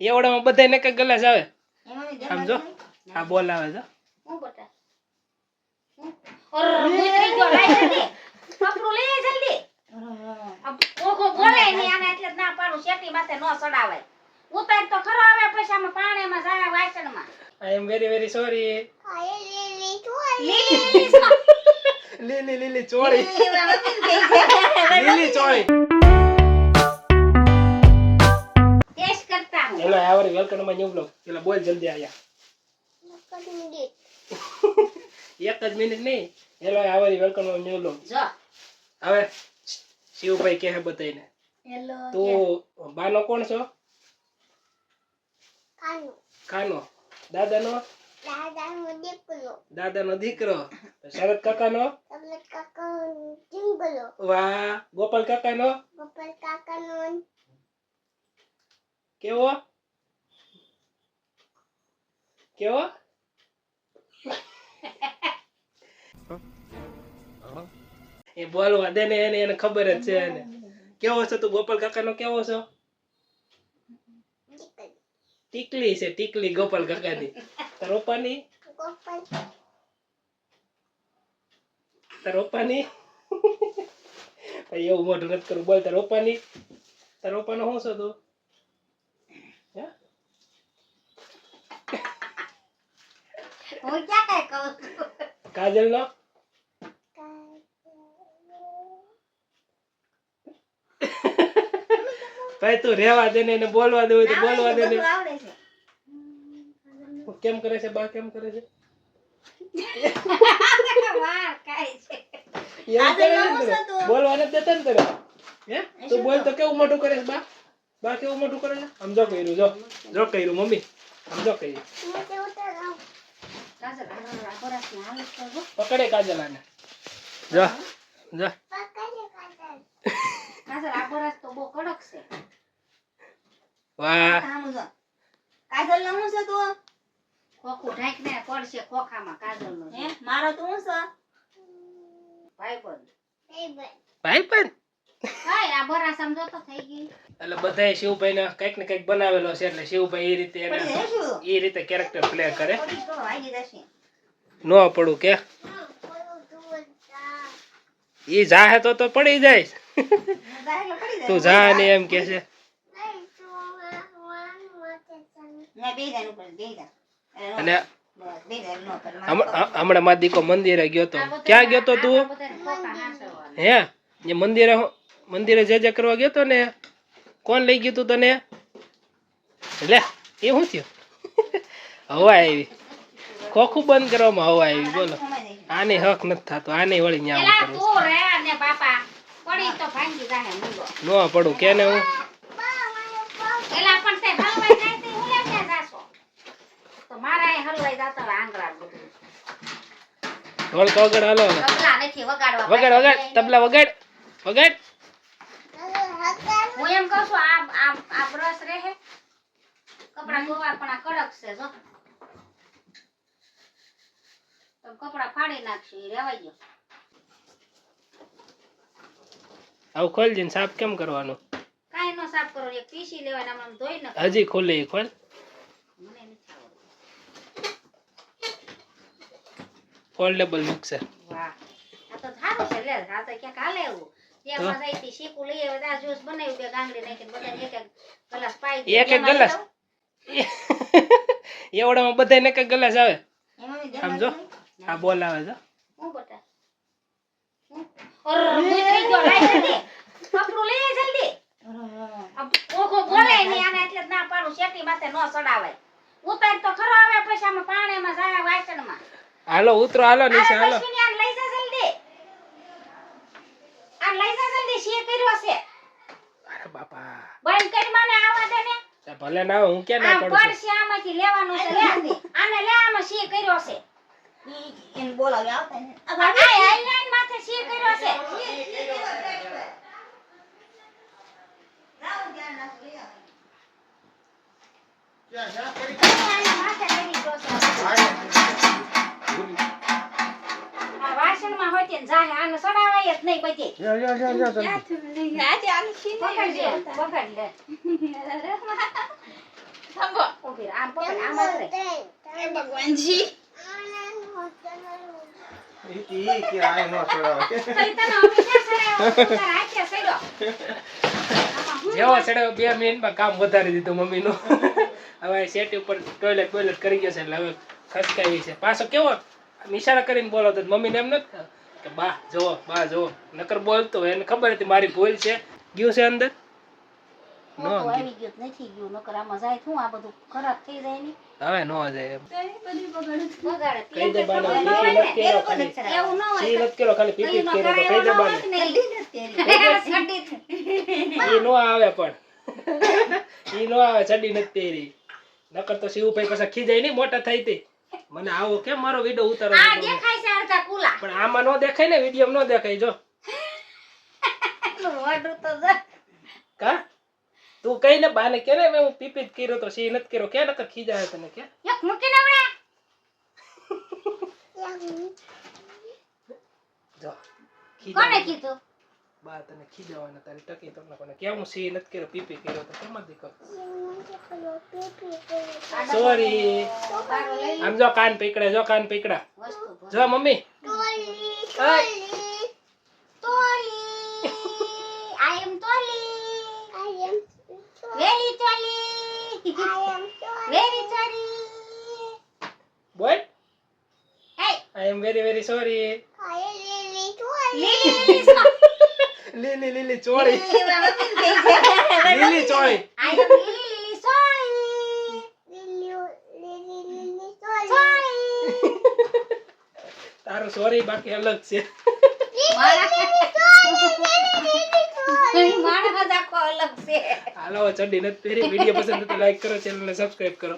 એવડામાં બધાને એક એક ગ્લાસ આવે સમજો હા બોલાવે છે લીલી, ચોળી. લીલી ચોળી. આવરી વેલકમમાં ન્યુ બ્લોગ એટલે બોલ જલ્દી આયા. એક જ મિનિટ નહીં. હેલો આવરી વેલકમમાં ન્યુ બ્લોગ જો. હવે શિવભાઈ કહે બતાઈને હેલો. તો બાનો કોણ છો? કાનો. દાદાનો? દાદાનો દીકરો. શરદ કાકાનો? વાહ. ગોપાલ કાકાનો. કેવો? કેવો? એ બોલવા દે ને એને એને ખબર જ છે એને. કેવો છો તું? ગોપાલ કાકાનો કેવો છો? ટીકલી છે, ટીકલી ગોપાલ કાકાની. તાર રોપાની ભાઈ, એવું મોઢું નથી કરું. બોલ, તાર પપ્પાની? તાર પપ્પાનો શું છો તું? હું ક્યાં કાંઈ કહું? કાજલ નો ભાઈ તું રેવા દે ને એને બોલવા દે હોય તો બોલવા દે ને. કેમ કરે છે બા? કેમ કરે છે? બોલવા નથી દેતા ને તને? હે? તું બોલ તો કેવું મોટું કરે છે બા? બા કેવું મોટું કરે છે? આમ જો કર્યું જો. જો કર્યું મમ્મી. સમજો કર્યું કાજલ, આ બરાબરથી હાલ તો જો. પકડે કાજલ આને. જો જો. કાજલ, આ બરાસ તો બહુ કડક છે. વાહ. આમ જો. ખોખું ઢાંકીને પડશે ખોખામાં કાજલનું. છે? ભાઈ પણ કાંઈ, આ બરાસ આમ જો તો થઈ ગઈ. એટલે બધાય શિવભાઈ ને કંઈક ને કંઈક બનાવેલો છે એટલે શિવભાઈ એ રીતે એને એ રીતે કેરેક્ટર પ્લે કરે. નો પડું કે? ઈ જાહે તો તો પડી જાય. તું જા ને એમ કે છે. અને હમણાં મારો દીકો મંદિરે ગયો તો. ક્યાં ગયો તો તું. હે? એ મંદિરે મંદિરે જે જે કરવા ગયો તો ને કોણ લઈ ગયું તું તને? લે એ શું થયું? હવા આવી. ખોખું બંધ કરવામાં હવા આવી બોલો. આને હક નથી થતો આને વળી ન્યા ને પડી તો ભાંગી જાહે મૂંગો. ન પડું કે ને હું વગાડ વગાડ તબલા વગાડ વગાડ. હું એમ કહું છું આ આ આ બ્રશ રહે. કપડા ધોવા પણ આ કડક છે જો. તો કપડા ફાડી નાખશે ઈ રહેવાઈ ગયો. આવું ખોલ જઈને સાફ કેમ કરવાનું? કાઈ નો સાફ કરો એક પીસી લેવાના આમ ધોઈ નાખ. હજી ખોલે નથી આવડતું. ફોલ્ડેબલ મિક્સર વાહ. આ તો સારું છે લે આ તો ક્યાંક હાલે એવું. ત્યાં? શીકું લઈ આવ્યા આ જ્યુસ બનાવ્યું બે ગાંગડી નાખીને બધાને એક એક ગ્લાસ પાઈ એક એક ગ્લાસ? એવડામાં બધાને એક એક ગ્લાસ આવે? આમ જો આ બોલાવે હું બટા ગયો, લાય જલ્દી. લઈ આય જલ્દી. નહીં, આને એટલે જ ના પાડું, શેટી માથે નો ચડાવાય. ઉતાર તો ખરો આવે પૈસામાં પાણીમાં જાય વાસણમાં. હાલો ઉતરો હાલો નીચે હાલો અશ્વિની, આને લઈ જા જલ્દી. આને લઈ જા જલ્દી, શી કર્યો છે? અરે બાપા બંધ કરી મને આવવા દે ને. ભલે ના હું કે ના પડું છું પડશે આમાંથી લેવાનું છે, લે. આને લે, આમાં શી કર્યો છે? આવતા ને આ આ શી કર્યો છે? આને માથે કરી ગયો છે. આ હોય જાહે, આને સડાવાય જ નહીં પછી. પકડ લે, પકડ લે. થાંભો ઊભી આમ પકડ આમ જ એ ભગવાનજી. ઈ ઈ કે આ નો છોડાવે તો અમે ક્યાં સડાયો? તારા હાથે સડ્યો. આમાં હું જેવો સડ્યો બે મિનિટમાં કામ વધારી દીધું મમ્મીનું. હવે સેટ ઉપર ટોયલેટ ટોયલેટ કરી ગયો છે એટલે હવે ખસકાવી છે. પાછો કેવો? નિશાળા કરીને બોલો તો મમ્મીને એમ નથી બા જો બા જો નકર બોલતો એને ખબર હતી મારી ભૂલ છે. ગયું છે અંદર? ન આવી ગયું નથી ગયું નકર આમાં જાય શું? આ બધું ખરાબ થઈ જાય ને. હવે ન જાય એમ. દે બાને એવું ન નથી કર્યો ખાલી. હોય સી ને. ખાલી પીપી જ કયું ન કર્યો કરે તો દે બાને હોય ને. સડી. ઈ નો આવે પણ. ઈ નો આવે ચડી નથી પહેરી. નકર તો શિવભાઈ પાછા ખીજાય નહીં મોટા થાય તે. મને આવો કેમ મારો વીડિયો ઉતારો આ દેખાય છે અડધા કુલા. પણ આમાં નો દેખાય ને વીડિયો નો દેખાય જો. વાડું તો જ. કા? તું કઈ ને બાને કે ને હું પીપીત કર્યો તો સી નથી કર્યો. કે નકર ખીજાય તને કે? એક મૂકીને આવડે. જો કોને કીધું? બા તને ખીજાવાના તારી ટકી તમને કોને કે હું સી નથી કર્યો પીપી કર્યો તો કેમ સોરી બારો લઈ લે. આમ જો કાન પકડે જો કાન પકડા. જો મમ્મી. બોલ. Hey, I am very very sorry લીલી લીલી. લીલી લીલી ચોળી લીલી વાળો બી થઈ જાય. લીલી ચોળી લીલી લીલી. Sorry. તારું સોરી બાકી અલગ છે હાલો ચડી નથી પહેરી વીડિયો પસંદ તો લાઈક કરો ચેનલને સબસ્ક્રાઇબ કરો.